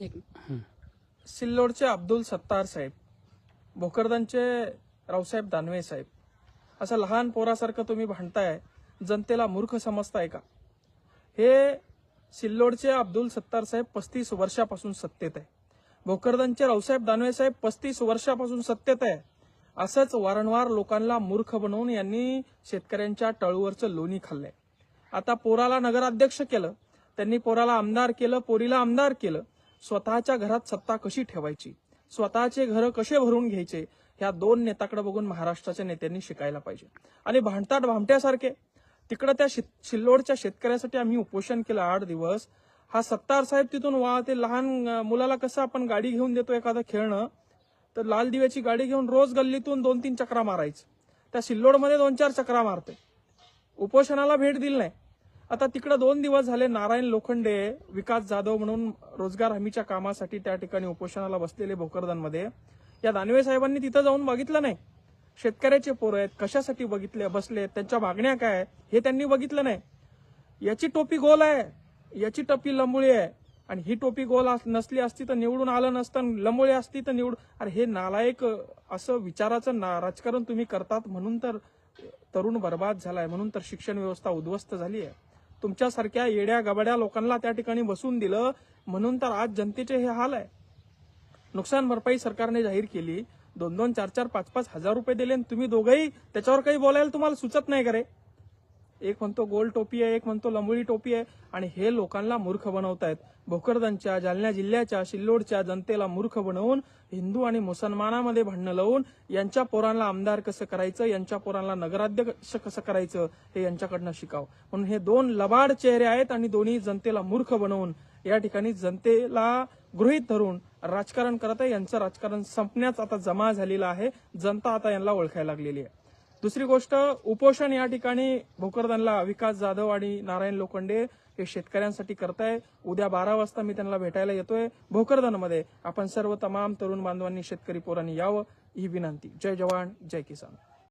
एक. सिल्लोडचे अब्दुल सत्तार साहेब भोकरदनचे रावसाहेब दानवे साहेब. असं लहान पोरासारखं तुम्ही भांडताय जनतेला मूर्ख समजताय का? हे सिल्लोडचे अब्दुल सत्तार साहेब पस्तीस वर्षापासून सत्तेत आहे. भोकरदनचे रावसाहेब दानवे साहेब पस्तीस वर्षापासून सत्तेत आहे. असंच वारंवार लोकांना मूर्ख बनवून यांनी शेतकऱ्यांच्या टळूवरचं लोणी खाल्लंय. आता पोराला नगराध्यक्ष केलं त्यांनी पोराला आमदार केलं पोरीला आमदार केलं स्वतःच्या घरात सत्ता कशी ठेवायची? स्वतःचे घर कसे भरून घ्यायचे? ह्या दोन नेताकडे बघून महाराष्ट्राच्या नेत्यांनी शिकायला पाहिजे. आणि भांडतात भामट्यासारखे तिकडं त्या शि- शिल्लोडच्या शेतकऱ्यासाठी आम्ही उपोषण केलं आठ दिवस. हा सत्तार साहेब तिथून वा ते लहान मुलाला कसं आपण गाडी घेऊन देतो एखादं खेळणं? तर लाल दिव्याची गाडी घेऊन रोज गल्लीतून दोन तीन चक्रा मारायचं. त्या सिल्लोडमध्ये दोन चार चक्रा मारते उपोषणाला भेट दिली नाही. आता तिकडे दोन दिवस झाले नारायण लोखंडे विकास जाधव म्हणून रोजगार हमीच्या कामासाठी त्या ठिकाणी उपोषणाला बसलेले भोकरदानमध्ये. या दानवे साहेबांनी तिथं जाऊन बघितलं नाही. शेतकऱ्याचे पोरं आहेत कशासाठी बघितले बसले त्यांच्या मागण्या काय हे त्यांनी बघितलं नाही. याची टोपी गोल आहे याची टोपी लंबुळी आहे. आणि ही टोपी गोल अस- नसली असती तर निवडून आलं नसतं लंबोळी असती तर निवडून अरे हे नालायक असं विचाराचं ना राजकारण तुम्ही करतात म्हणून तर तरुण बर्बाद झालाय म्हणून तर शिक्षण व्यवस्था उद्ध्वस्त झाली आहे तुमच्यासारख्या येड्या गबड्या लोकांना त्या ठिकाणी बसून दिलं. म्हणून तर आज जनतेचे हे हाल आहे. नुकसान भरपाई सरकारने जाहीर केली. दोन दोन चार चार पाच पाच हजार रुपये दिले आणि तुम्ही दोघंही त्याच्यावर काही बोलायला तुम्हाला सुचत नाही का रे? एक म्हणतो गोल टोपी आहे एक म्हणतो लंबोळी टोपी आहे. आणि हे लोकांना मूर्ख बनवतायत. भोकरदनच्या जालना जिल्ह्याच्या सिल्लोडच्या जनतेला मूर्ख बनवून हिंदू आणि मुसलमानामध्ये भांडणं लावून यांच्या पोरांना आमदार कसं करायचं यांच्या पोरांना नगराध्यक्ष कसं करायचं हे यांच्याकडनं शिकाव. म्हणून हे दोन लबाड चेहरे आहेत आणि दोन्ही जनतेला मूर्ख बनवून या ठिकाणी जनतेला गृहीत धरून राजकारण करत आहे. यांचं राजकारण संपण्याच आता जमा झालेलं आहे. जनता आता यांना ओळखायला लागलेली आहे. दुसरी गोष्ट उपोषण या ठिकाणी भोकरदनला विकास जाधव आणि नारायण लोखंडे हे शेतकऱ्यांसाठी करताय. उद्या बारा वाजता मी त्यांना भेटायला येतोय. भोकरदनमध्ये आपण सर्व तमाम तरुण बांधवांनी शेतकरी पोरांनी यावं ही विनंती. जय जवान जय किसान.